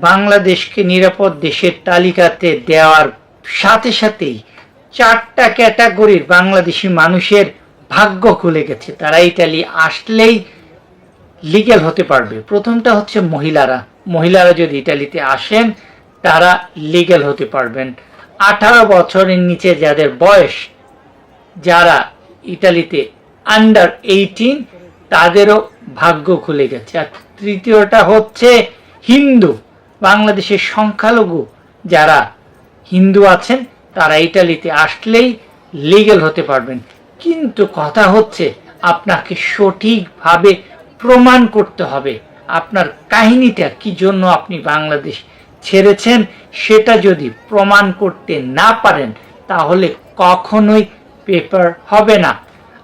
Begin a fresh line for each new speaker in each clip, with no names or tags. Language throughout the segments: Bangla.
বাংলাদেশকে নিরাপদ দেশের তালিকাতে দেওয়ার সাথে সাথেই চারটা ক্যাটাগরির বাংলাদেশি মানুষের ভাগ্য খুলে গেছে। তারা ইটালি আসলেই লিগ্যাল হতে পারবে। প্রথমটা হচ্ছে মহিলারা। মহিলারা যদি ইটালিতে আসেন, তারা লিগ্যাল হতে পারবেন। আঠারো বছরের নিচে যাদের বয়স, যারা ইটালিতে আন্ডার এইটিন তাদেরও ভাগ্য খুলে গেছে। আর তৃতীয়টা হচ্ছে হিন্দু। বাংলাদেশের সংখ্যালঘু যারা হিন্দু আছেন, তারা ইটালিতে আসলেই লিগেল হতে পারবেন। কিন্তু কথা হচ্ছে, আপনাকে সঠিকভাবে প্রমাণ করতে হবে। আপনার কাহিনীটা কি জন্য আপনি বাংলাদেশ ছেড়েছেন, সেটা যদি প্রমাণ করতে না পারেন, তাহলে কখনোই পেপার হবে না।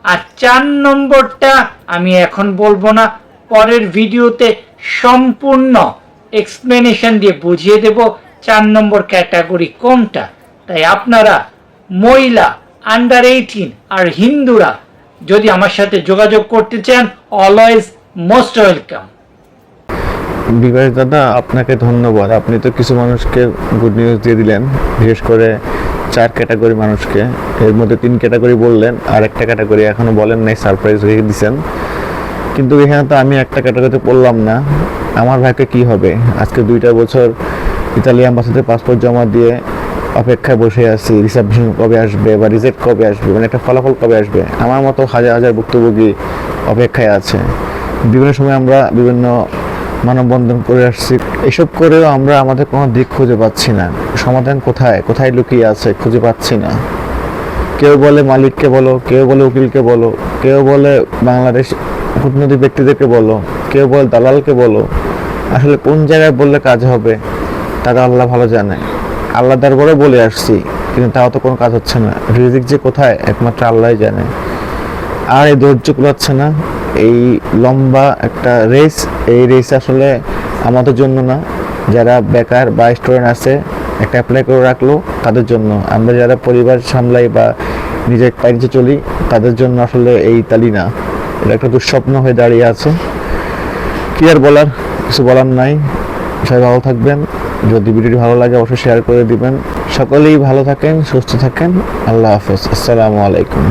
আর চার নম্বরটা আমি এখন বলব না, পরের ভিডিওতে সম্পূর্ণ এক্সপ্লেনেশন দিয়ে বুঝিয়ে দেব, চার নম্বর ক্যাটাগরি কোনটা? তাই আপনারা মহিলা আন্ডার এইটিন আর হিন্দুরা যদি আমার সাথে যোগাযোগ করতে চান অলওয়েজ মোস্ট ওয়েলকাম
বিকাশ দাদা, আপনাকে ধন্যবাদ। আপনি তো কিছু মানুষকে গুড নিউজ দিয়ে দিলেন, বিশেষ করে চার ক্যাটাগরি মানুষকে। এর মধ্যে তিন ক্যাটাগরি বললেন, আর একটা ক্যাটাগরি এখনও বলেন নাই সারপ্রাইজ রেখে দিছেন। কিন্তু এখানে তো আমি একটা ক্যাটাগরিতে পড়লাম না। আমার ভাইকে কি হবে? আজকে দুইটা বছর ইতালি অ্যাম্বাসিতে পাসপোর্ট জমা দিয়ে অপেক্ষায় বসে আছি। রিসার্ভেশন কবে আসবে বা রিজেক্ট কবে আসবে? মানে একটা ফলাফল কবে আসবে? আমার মতো হাজার হাজার ভুক্তভোগী অপেক্ষায় আছে। বিভিন্ন সময় আমরা বিভিন্ন মানববন্ধন করে আসছি। এসব করেও আমরা আমাদের কোনো দিক খুঁজে পাচ্ছি না। সমাধান কোথায়? কোথায় লুকিয়ে আছে? খুঁজে পাচ্ছি না। কেউ বলে মালিককে বলো, কেউ বলে উকিলকে বলো, কেউ বলে বাংলাদেশ কূটনৈতিক ব্যক্তিদেরকে বলো, কেউ বলে দালালকে বলো আসলে কোন জায়গায় বললে কাজ হবে তারা আল্লাহ ভালো জানে। আল্লাহ দরবারে বলে আসছি, কিন্তু তাও তো কোনো কাজ হচ্ছে না। রিজিক যে কোথায়, একমাত্র আল্লাহই জানে। আর এই ধৈর্য কুলাচ্ছে না, এই লম্বা একটা রেস এই রেস আসলে আমাদের জন্য না। যারা বেকার বা স্টুডেন্ট আছে, একটা অ্যাপ্লাই করে রাখল তাদের জন্য। আমরা যারা পরিবার সামলাই বা নিজের পাইছে চলি, তাদের জন্য আসলে এই তালি না। এটা একটা দুঃস্বপ্ন হয়ে দাঁড়িয়ে আছে। কি আর বলার? কিছু বলার নাই। সবাই ভালো থাকবেন। যদি ভিডিওটি ভালো লাগে, অবশ্যই শেয়ার করে দিবেন। সকলেই ভালো থাকেন, সুস্থ থাকেন। আল্লাহ হাফেজ। আসসালামু আলাইকুম।